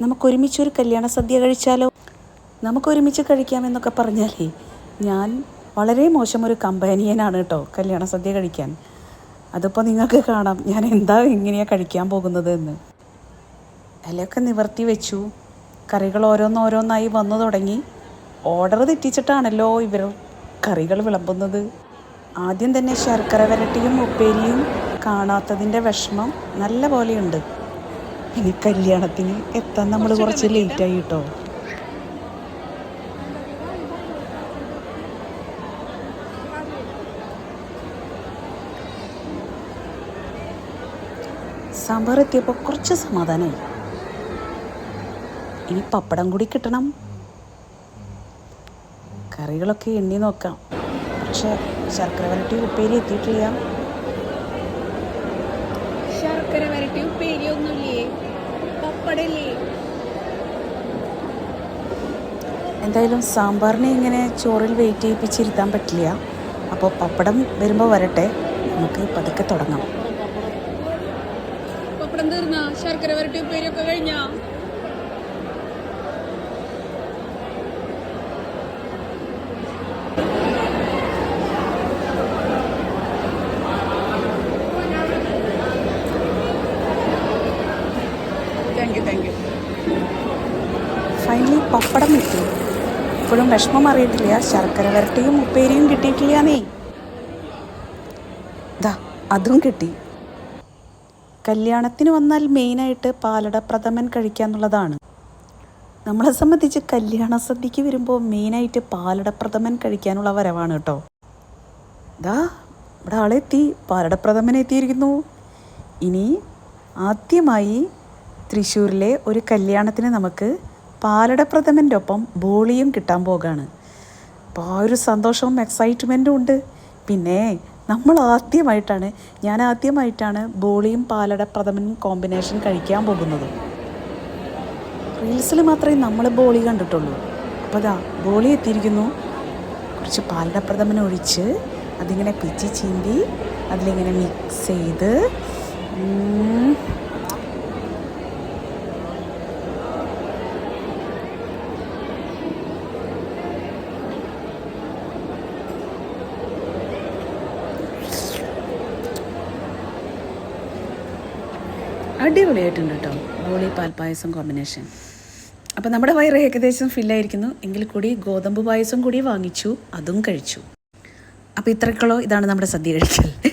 നമുക്ക് ഒരുമിച്ചൊരു കല്യാണ സദ്യ കഴിച്ചാലോ? നമുക്കൊരുമിച്ച് കഴിക്കാമെന്നൊക്കെ പറഞ്ഞാലേ ഞാൻ വളരെ മോശമൊരു കമ്പാനിയനാണ് കേട്ടോ കല്യാണ സദ്യ കഴിക്കാൻ. അതിപ്പോൾ നിങ്ങൾക്ക് കാണാം ഞാൻ എന്താ എങ്ങനെയാണ് കഴിക്കാൻ പോകുന്നത് എന്ന് ഇലയൊക്കെ നിവർത്തി വെച്ചു. കറികൾ ഓരോന്നോരോന്നായി വന്നു തുടങ്ങി. ഓർഡർ തെറ്റിച്ചിട്ടാണല്ലോ ഇവർ കറികൾ വിളമ്പുന്നത്. ആദ്യം തന്നെ ശർക്കര വരട്ടിയും ഉപ്പേരിയും കാണാത്തതിന്റെ വിഷമം നല്ല പോലെയുണ്ട് പിന്നെ കല്യാണത്തിന് എത്താൻ നമ്മൾ കുറച്ച് ലേറ്റായി കേട്ടോ. സാമ്പാർ എത്തിയപ്പോൾ കുറച്ച് സമാധാനമായി ഇനി പപ്പടം കൂടി കിട്ടണം. കറികളൊക്കെ എണ്ണി നോക്കാം. പക്ഷെ ശർക്കര വരട്ടി ഉപ്പേരി എത്തിയിട്ടില്ല. ശർക്കര വരട്ടി ഉപ്പേരി ഒന്നുമില്ലേ പപ്പടല്ലേ? എന്തായാലും സാമ്പാറിനെ ഇങ്ങനെ ചോറിൽ വെയിറ്റ് ചെയ്യിപ്പിച്ചിരുത്താൻ പറ്റില്ല. അപ്പോൾ പപ്പടം വരുമ്പോൾ വരട്ടെ. നമുക്ക് പതുക്കെ തുടങ്ങാം. പപ്പടം തീർന്ന? ശർക്കര വരട്ടി ഉപ്പേരി ഒക്കെ കഴിഞ്ഞാ? ഫൈനലി പപ്പടം കിട്ടി ഇപ്പോഴും വിഷമം അറിയത്തില്ല. ശർക്കര വരട്ടിയും ഉപ്പേരിയും കിട്ടിയിട്ടില്ലാന്നേ. ദാ അതും കിട്ടി. കല്യാണത്തിന് വന്നാൽ മെയിനായിട്ട് പാലട പ്രഥമൻ കഴിക്കുക എന്നുള്ളതാണ് നമ്മളെ സംബന്ധിച്ച് കല്യാണ സദ്യക്ക് വരുമ്പോൾ മെയിനായിട്ട് പാലട പ്രഥമൻ കഴിക്കാനുള്ള വരവാണ് കേട്ടോ. ദാ ഇവിടെ ആളെത്തി. പാലട പ്രഥമൻ എത്തിയിരിക്കുന്നു. ഇനി ആദ്യമായി തൃശ്ശൂരിലെ ഒരു കല്യാണത്തിന് നമുക്ക് പാലട പ്രഥമന്റെ ഒപ്പം ബോളിയും കിട്ടാൻ പോകാണ്. അപ്പോൾ ആ ഒരു സന്തോഷവും എക്സൈറ്റ്മെന്റും ഉണ്ട്. പിന്നെ നമ്മൾ ആദ്യമായിട്ടാണ് ഞാൻ ആദ്യമായിട്ടാണ് ബോളിയും പാലട പ്രഥമനും കോമ്പിനേഷൻ കഴിക്കാൻ പോകുന്നത്. റീൽസിൽ മാത്രമേ നമ്മൾ ബോളി കണ്ടിട്ടുള്ളൂ. അപ്പോൾ അതാ ബോളി എത്തിയിരിക്കുന്നു. കുറച്ച് പാലട പ്രഥമൻ ഒഴിച്ച് അതിങ്ങനെ പിച്ചി ചീന്തി അതിലിങ്ങനെ മിക്സ് ചെയ്ത് അടിപൊളിയായിട്ടുണ്ട് കേട്ടോ. ബോളി പാൽപ്പായസം കോമ്പിനേഷൻ അപ്പോൾ നമ്മുടെ വയറ് ഏകദേശം ഫില്ലായിരിക്കുന്നു എങ്കിൽ കൂടി ഗോതമ്പ് പായസം കൂടി വാങ്ങിച്ചു അതും കഴിച്ചു. അപ്പോൾ ഇത്രക്കുള്ളോ ഇതാണ് നമ്മുടെ സദ്യ കഴിക്കൽ.